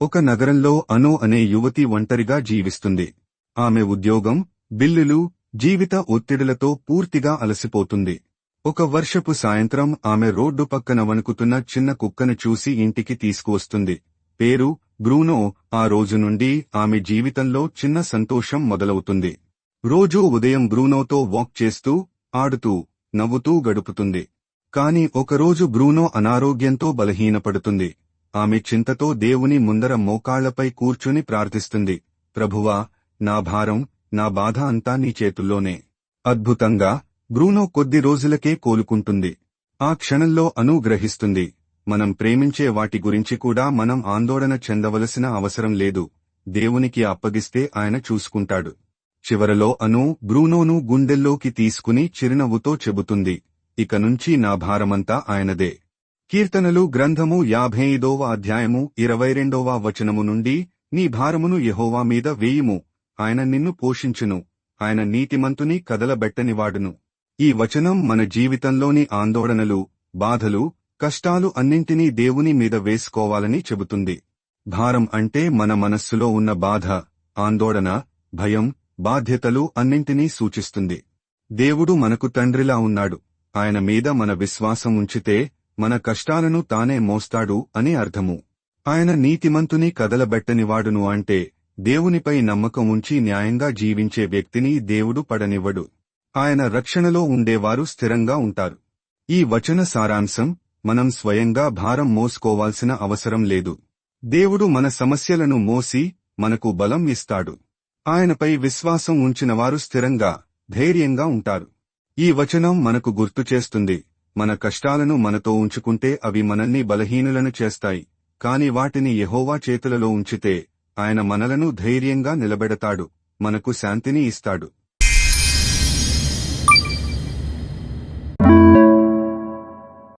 ఒక నగరంలో అను అనే యువతి ఒంటరిగా జీవిస్తుంది. ఆమె ఉద్యోగం బిల్లులు జీవిత ఒత్తిడులతో పూర్తిగా అలసిపోతుంది. ఒక వర్షపు సాయంత్రం ఆమె రోడ్డు పక్కన వణుకుతున్న చిన్న కుక్కను చూసి ఇంటికి తీసుకువస్తుంది. పేరు బ్రూనో. ఆ రోజు నుండి ఆమె జీవితంలో చిన్న సంతోషం మొదలవుతుంది. రోజూ ఉదయం బ్రూనోతో వాక్ చేస్తూ ఆడుతూ నవ్వుతూ గడుపుతుంది. కాని ఒకరోజు బ్రూనో అనారోగ్యంతో బలహీనపడుతుంది. ఆమె చింతతో దేవుని ముందర మోకాళ్ళపై కూర్చుని ప్రార్థిస్తుంది. ప్రభువా నా భారం నా బాధ అంతా నీ చేతుల్లోనే. అద్భుతంగా బ్రూనో కొద్ది రోజులకే కోలుకుంటుంది. ఆ క్షణంలో అనుగ్రహిస్తుంది మనం ప్రేమించే వాటి గురించి కూడా మనం ఆందోళన చెందవలసిన అవసరం లేదు. దేవునికి అప్పగిస్తే ఆయన చూసుకుంటాడు. చివరలో అను బ్రూనోను గుండెల్లోకి తీసుకుని చిరునవ్వుతో చెబుతుంది. ఇక నుంచి నా భారమంతా ఆయనదే. కీర్తనలు గ్రంథము యాభై ఐదోవ అధ్యాయము ఇరవై రెండవ వచనము నుండి నీ భారమును యహోవా మీద వేయుము. ఆయన నిన్ను పోషించును. ఆయన నీతిమంతుని కదలబెట్టనివాడును. ఈ వచనం మన జీవితంలోని ఆందోళనలు బాధలు కష్టాలు అన్నింటినీ దేవుని మీద వేసుకోవాలని చెబుతుంది. భారం అంటే మన మనస్సులో ఉన్న బాధ ఆందోళన భయం బాధ్యతలు అన్నింటినీ సూచిస్తుంది. దేవుడు మనకు తండ్రిలా ఉన్నాడు. ఆయన మీద మన విశ్వాసం ఉంచితే మన కష్టాలను తానే మోస్తాడు అని అర్థము. ఆయన నీతిమంతుని కదలబెట్టనివాడును అంటే దేవునిపై నమ్మకం ఉంచి న్యాయంగా జీవించే వ్యక్తిని దేవుడు పడనివ్వడు. ఆయన రక్షణలో ఉండేవారు స్థిరంగా ఉంటారు. ఈ వచన సారాంశం మనం స్వయంగా భారం మోసుకోవాల్సిన అవసరం లేదు. దేవుడు మన సమస్యలను మోసి మనకు బలం ఇస్తాడు. ఆయనపై విశ్వాసం ఉంచినవారు స్థిరంగా ధైర్యంగా ఉంటారు. ఈ వచనం మనకు గుర్తు చేస్తుంది. మన కష్టాలను మనతో ఉంచుకుంటే అవి మనల్ని బలహీనులను చేస్తాయి. కాని వాటిని యహోవా చేతులలో ఉంచితే ఆయన మనలను ధైర్యంగా నిలబెడతాడు మనకు శాంతిని ఇస్తాడు.